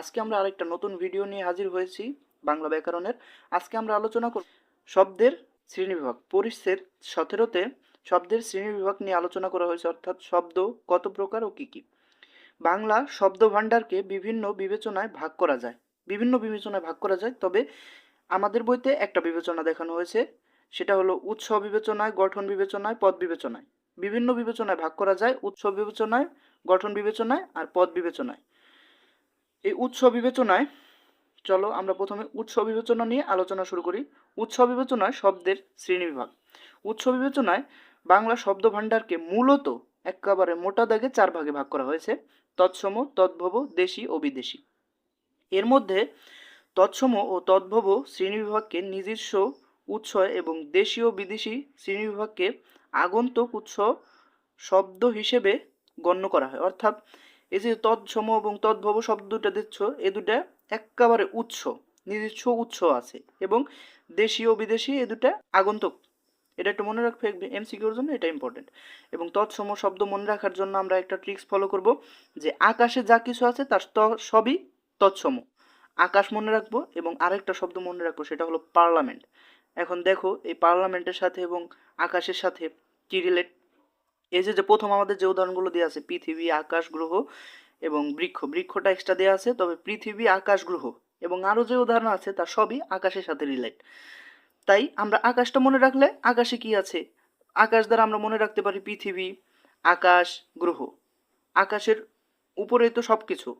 আজকে আমরা আরেকটা নতুন ভিডিও নিয়ে হাজির হয়েছি, বাংলা ব্যাকরণের। আজকে আমরা আলোচনা করব শব্দের শ্রেণীবিভাগ। পরিচ্ছেদ সতেরোতে শব্দের শ্রেণীবিভাগ নিয়ে আলোচনা করা হয়েছে, অর্থাৎ শব্দ কত প্রকার ও কী কী। বাংলা শব্দ ভাণ্ডারকে বিভিন্ন বিবেচনায় ভাগ করা যায়। বিভিন্ন বিবেচনায় ভাগ করা যায়, তবে আমাদের বইতে একটা বিবেচনা দেখানো হয়েছে, সেটা হলো উৎস বিবেচনায়, গঠন বিবেচনায়, পদ বিবেচনায়। বিভিন্ন বিবেচনায় ভাগ করা যায়, উৎস বিবেচনায়, গঠন বিবেচনায় আর পদ বিবেচনায়। এই উৎস বিবেচনায়, চলো আমরা প্রথমে উৎস বিবেচনা নিয়ে আলোচনা শুরু করি। উৎস বিবেচনায় শব্দের শ্রেণীবিভাগ উৎস বিবেচনায় বাংলা শব্দ ভাণ্ডারকে মূলত একেবারে মোটা দাগে চার ভাগে ভাগ করা হয়েছে, তৎসম, তদ্ভব, দেশি ও বিদেশি। এর মধ্যে তৎসম ও তদ্ভব শ্রেণীবিভাগকে নিজস্ব উৎস এবং দেশীয় বিদেশি শ্রেণীবিভাগকে আগন্তুক উৎস শব্দ হিসেবে গণ্য করা হয়। অর্থাৎ এই যে তৎসম এবং তদ্ভব শব্দ দুটা দিচ্ছ, এ দুটা একেবারে উৎস নিজস্ব উৎস আছে এবং দেশীয় ও বিদেশি এ দুটা আগন্তুক। এটা একটু মনে রাখবে, এমসিকিউর জন্য এটা ইম্পর্টেন্ট এবং তৎসম শব্দ মনে রাখার জন্য আমরা একটা ট্রিক্স ফলো করব, যে আকাশে যা কিছু আছে তার সবই তৎসম আকাশ মনে রাখব এবং আরেকটা শব্দ মনে রাখব, সেটা হলো পার্লামেন্ট এখন দেখো, এই পার্লামেন্টের সাথে এবং আকাশের সাথে কি রিলেট এই যে যে প্রথম আমাদের যে উদাহরণগুলো দেওয়া আছে, পৃথিবী, আকাশ, গ্রহ এবং বৃক্ষ, বৃক্ষটা এক্সট্রা দেওয়া আছে, তবে পৃথিবী, আকাশ, গ্রহ এবং আরও যে উদাহরণ আছে তার সবই আকাশের সাথে রিলেট তাই আমরা আকাশটা মনে রাখলে আকাশে কি আছে? আকাশ দ্বারা আমরা মনে রাখতে পারি পৃথিবী, আকাশ, গ্রহ। আকাশের উপরেই তো সব কিছু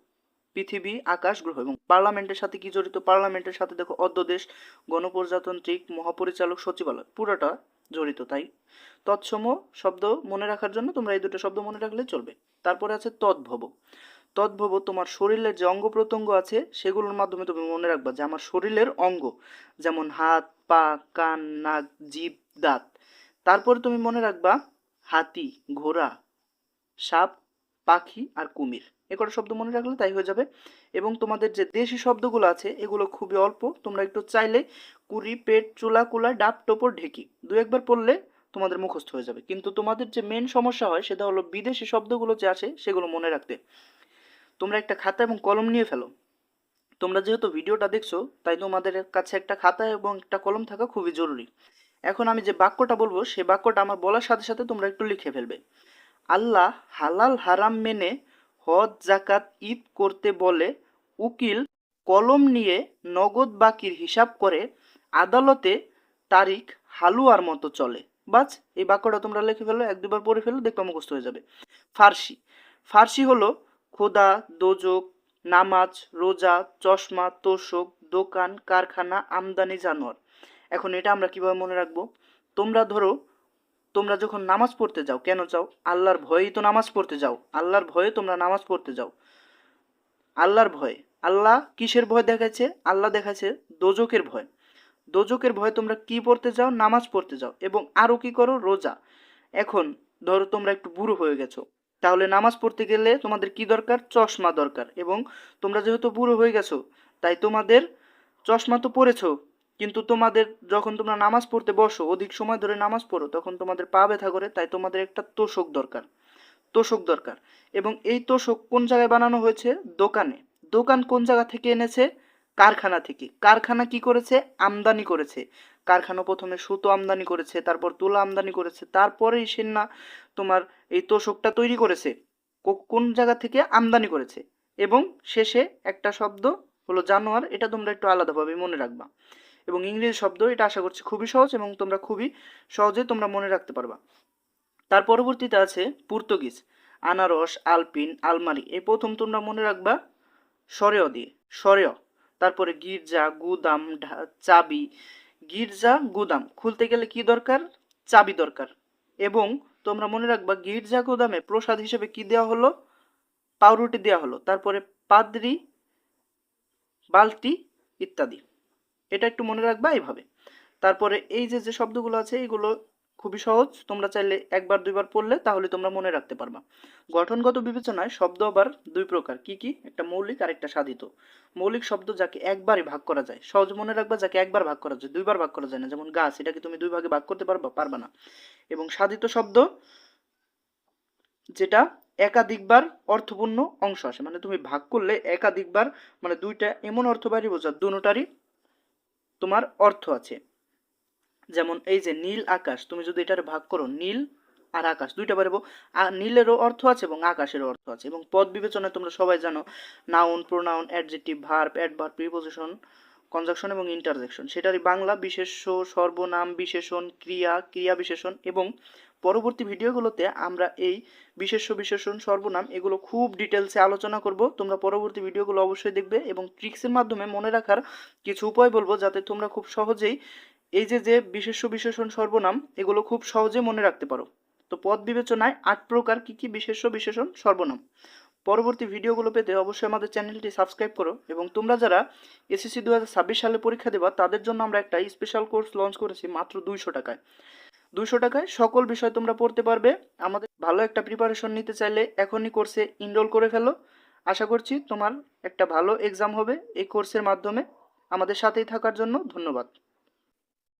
পৃথিবী, আকাশ, গ্রহ এবং পার্লামেন্টের সাথে কি জড়িত? পার্লামেন্টের সাথে দেখো অধ্যাদেশ, গণপ্রজাতান্ত্রিক, মহাপরিচালক, সচিবালয়। পুরোটা জড়িত, তাই? তৎসম শব্দ মনে রাখার জন্য তোমরা এই দুটো শব্দ মনে রাখলে চলবে। তারপরে আছে তদ্ভব। তদ্ভব তোমার শরীরের যে অঙ্গ প্রত্যঙ্গ আছে, সেগুলোর মাধ্যমে তুমি মনে রাখবা যে আমার শরীরের অঙ্গ, যেমন হাত, পা, কান, নাক, জিভ, দাঁত। তারপরে তুমি মনে রাখবা হাতি, ঘোড়া, সাপ, পাখি আর কুমির। এ কটা শব্দ মনে রাখলে তাই হয়ে যাবে। এবং তোমাদের যে দেশি শব্দগুলো আছে, এগুলো খুবই অল্প। তোমরা একটু চাইলে কুড়ি, পেট, চুলা, কুলা, ডাব, টোপর, ঢেকি দু একবার পড়লে তোমাদের মুখস্থ হয়ে যাবে। কিন্তু তোমাদের যে মেন সমস্যা হয়, সেটা হলো বিদেশি শব্দগুলো যে আছে, সেগুলো মনে রাখতে। তোমরা একটা খাতা এবং কলম নিয়ে ফেলো। তোমরা যেহেতু ভিডিওটা দেখছ, তাই তোমাদের কাছে একটা খাতা এবং একটা কলম থাকা খুবই জরুরি। এখন আমি যে বাক্যটা বলব সেই বাক্যটা আমার বলার সাথে সাথে তোমরা একটু লিখে ফেলবে। আল্লাহ হালাল হারাম মেনে হজ জাকাত ঈদ করতে বলে উকিল কলম নিয়ে নগদ বাকির হিসাব করে আদালতে তারিখ হালুয়ার মতো চলে। বাস এই বাক্যটা তোমরা লিখে ফেলো, এক দুবার পড়ে ফেলো, দেখবে মুখস্থ হয়ে যাবে। ফার্সি। ফার্সি হলো খোদা, দোজক, নামাজ, রোজা, চশমা, তোষক, দোকান, কারখানা, আমদানি, জানোয়ার। এখন এটা আমরা কীভাবে মনে রাখব? তোমরা ধরো, তোমরা যখন নামাজ পড়তে যাও, কেন যাও? আল্লাহর ভয়েই তো নামাজ পড়তে যাও। আল্লাহর ভয়ে তোমরা নামাজ পড়তে যাও। আল্লাহর ভয়। আল্লাহ কিসের ভয় দেখাচ্ছে? আল্লাহ দেখাচ্ছে দোজকের ভয়। দোজকের ভয়ে তোমরা কি পড়তে যাও? নামাজ পড়তে যাও এবং আরও কি করো? রোজা। এখন ধরো তোমরা একটু বুড়ো হয়ে গেছো। তাহলে নামাজ পড়তে গেলে তোমাদের কি দরকার? চশমা দরকার এবং তোমরা যেহেতু বুড়ো হয়ে গেছো, তাই তোমাদের চশমা তো পড়েছো কিন্তু তোমাদের যখন তোমরা নামাজ পড়তে বসো, অধিক সময় ধরে নামাজ পড়ো, তখন তোমাদের পা ব্যথা করে, তাই তোমাদের একটা তোষক দরকার। তোষক দরকার। এবং এই তোষক কোন জায়গায় বানানো হয়েছে? দোকানে। দোকান কোন জায়গা থেকে এনেছে? কারখানা থেকে। কারখানা কি করেছে? আমদানি করেছে। কারখানা প্রথমে সুতো আমদানি করেছে, তারপর তুলা আমদানি করেছে, তারপরেই সে না তোমার এই তোষকটা তৈরি করেছে। কোন জায়গা থেকে? আমদানি করেছে। এবং শেষে একটা শব্দ হলো জানোয়ার, এটা তোমরা একটু আলাদাভাবে মনে রাখবা। এবং ইংরেজি শব্দ, এটা আশা করছি খুবই সহজ এবং তোমরা খুবই সহজে তোমরা মনে রাখতে পারবা। তার পরবর্তীতে আছে পর্তুগিজ, আনারস, আলপিন, আলমারি। এই প্রথম তোমরা মনে রাখবা সরেয় দিয়ে সরেয় তারপরে গির্জা, গুদাম চাবি। গির্জা, গুদাম খুলতে গেলে কি দরকার? চাবি দরকার। এবং তোমরা মনে রাখবা, গির্জা, গুদামে প্রসাদ হিসেবে কি দেওয়া হলো? পাউরুটি দেওয়া হলো। তারপরে পাদ্রি, বালতি ইত্যাদি। এটা একটু মনে রাখবা এইভাবে। তারপরে এই যে যে শব্দগুলো আছে, এগুলো খুবই সহজ। তোমরা চাইলে একবার, দুইবার পড়লে তাহলে তোমরা মনে রাখতে পারবা। গঠনগত বিবেচনায় শব্দ আবার দুই প্রকার। কি কি? একটা মৌলিক আর একটা সাধিত। মৌলিক শব্দ যাকে একবারই ভাগ করা যায়। সহজ মনে রাখবা যাকে একবার ভাগ করা যায়, দুইবার ভাগ করা যায় না। যেমন গাছ এটাকে তুমি দুই ভাগে ভাগ করতে পারবা পারবা না। এবং সাধিত শব্দ যেটা একাধিকবার অর্থপূর্ণ অংশ আসে। মানে তুমি ভাগ করলে একাধিকবার মানে দুইটা এমন অর্থ বাড়ি বোঝা দুটারই তোমার অর্থ আছে। যেমন এই যে নীল আকাশ, তুমি যদি এটার ভাগ করো, নীল আর আকাশ, দুইটা পারব নীলেরও অর্থ আছে এবং আকাশেরও অর্থ আছে এবং পদ বিবেচনায় তোমরা সবাই জানো noun pronoun adjective verb adverb preposition conjunction এবং ইন্টারজেকশন সেটারই বাংলা বিশেষ্য, সর্বনাম বিশেষণ, ক্রিয়া ক্রিয়া বিশেষণ এবং পরবর্তী ভিডিওগুলোতে আমরা এই বিশেষ্য, বিশেষণ, সর্বনাম এগুলো খুব ডিটেলসে আলোচনা করব। তোমরা পরবর্তী ভিডিওগুলো অবশ্যই দেখবে এবং ট্রিক্সের মাধ্যমে মনে রাখার কিছু উপায় বলব যাতে তোমরা খুব সহজেই এই যে যে বিশেষ্য বিশেষণ সর্বনাম, এগুলো খুব সহজে মনে রাখতে পারো। তো পদ বিবেচনায় আট প্রকার কি কি বিশেষ্য বিশেষণ সর্বনাম? পরবর্তী ভিডিওগুলো পেতে অবশ্যই আমাদের চ্যানেলটি সাবস্ক্রাইব করো এবং তোমরা যারা এসএসসি দু হাজার ছাব্বিশ সালে পরীক্ষা দেবা, তাদের জন্য আমরা একটা স্পেশাল কোর্স লঞ্চ করেছি মাত্র দুইশো টাকায়। দুইশো টাকায় সকল বিষয় তোমরা পড়তে পারবে। আমাদের ভালো একটা প্রিপারেশন নিতে চাইলে এখনই কোর্সে ইনরোল করে ফেলো। আশা করছি তোমার একটা ভালো এক্সাম হবে এই কোর্সের মাধ্যমে। আমাদের সাথেই থাকার জন্য ধন্যবাদ।